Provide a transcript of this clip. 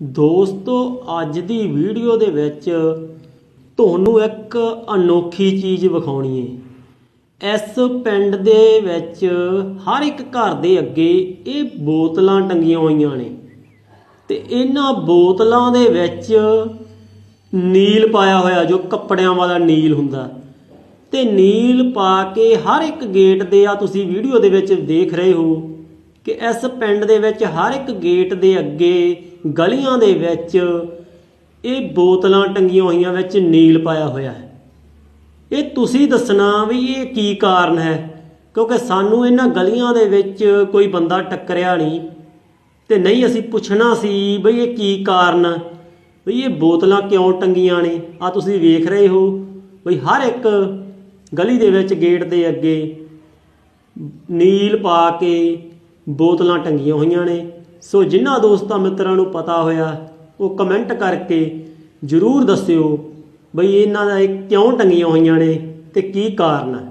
ਦੋਸਤੋ, ਅੱਜ ਦੀ ਵੀਡੀਓ ਦੇ ਵਿੱਚ ਤੁਹਾਨੂੰ ਇੱਕ ਅਨੋਖੀ ਚੀਜ਼ ਵਿਖਾਉਣੀ ਹੈ ਇਸ ਪਿੰਡ ਦੇ ਵਿੱਚ ਹਰ ਇੱਕ ਘਰ ਦੇ ਅੱਗੇ ਇਹ ਬੋਤਲਾਂ ਟੰਗੀਆਂ ਹੋਈਆਂ ਨੇ ਤੇ ਇਹਨਾਂ ਬੋਤਲਾਂ ਦੇ ਵਿੱਚ ਨੀਲ ਪਾਇਆ ਹੋਇਆ, ਜੋ ਕੱਪੜਿਆਂ ਵਾਲਾ ਨੀਲ ਹੁੰਦਾ। ਤੇ ਨੀਲ ਪਾ ਕੇ ਹਰ ਇੱਕ ਗੇਟ ਦੇ ਆ ਤੁਸੀਂ ਵੀਡੀਓ ਦੇ ਵਿੱਚ ਦੇਖ ਰਹੇ ਹੋ। ਕਿ ਇਸ ਪਿੰਡ ਦੇ ਵਿੱਚ ਹਰ ਇੱਕ ਗੇਟ ਦੇ ਅੱਗੇ ਗਲੀਆਂ ਦੇ ਵਿੱਚ ਇਹ ਬੋਤਲਾਂ ਟੰਗੀਆਂ ਹੋਈਆਂ ਵਿੱਚ ਨੀਲ ਪਾਇਆ ਹੋਇਆ ਹੈ। ਇਹ ਤੁਸੀਂ ਦੱਸਣਾ ਵੀ ਇਹ ਕੀ ਕਾਰਨ ਹੈ? ਕਿਉਂਕਿ ਸਾਨੂੰ ਇਹਨਾਂ ਗਲੀਆਂ ਦੇ ਵਿੱਚ ਕੋਈ ਬੰਦਾ ਟੱਕਰਿਆ ਨਹੀਂ। ਤੇ ਨਹੀਂ ਅਸੀਂ ਪੁੱਛਣਾ ਸੀ ਬਈ ਇਹ ਕੀ ਕਾਰਨ ਆ? ਬਈ ਇਹ ਬੋਤਲਾਂ ਕਿਉਂ ਟੰਗੀਆਂ ਨੇ? ਆ ਤੁਸੀਂ ਵੇਖ ਰਹੇ ਹੋ ਬਈ ਹਰ ਇੱਕ ਗਲੀ ਦੇ ਵਿੱਚ ਗੇਟ ਦੇ ਅੱਗੇ ਨੀਲ ਪਾ ਕੇ ਬੋਤਲਾਂ ਟੰਗੀਆਂ ਹੋਈਆਂ ਨੇ। ਸੋ ਜਿਨ੍ਹਾਂ ਦੋਸਤਾਂ ਮਿੱਤਰਾਂ ਨੂੰ ਪਤਾ ਹੋਇਆ, ਉਹ ਕਮੈਂਟ ਕਰਕੇ ਜਰੂਰ ਦੱਸਿਓ ਬਈ ਇਹਨਾਂ ਦਾ ਇਹ ਕਿਉਂ ਟੰਗੀਆਂ ਹੋਈਆਂ ਨੇ ਤੇ ਕੀ ਕਾਰਨ ਹੈ।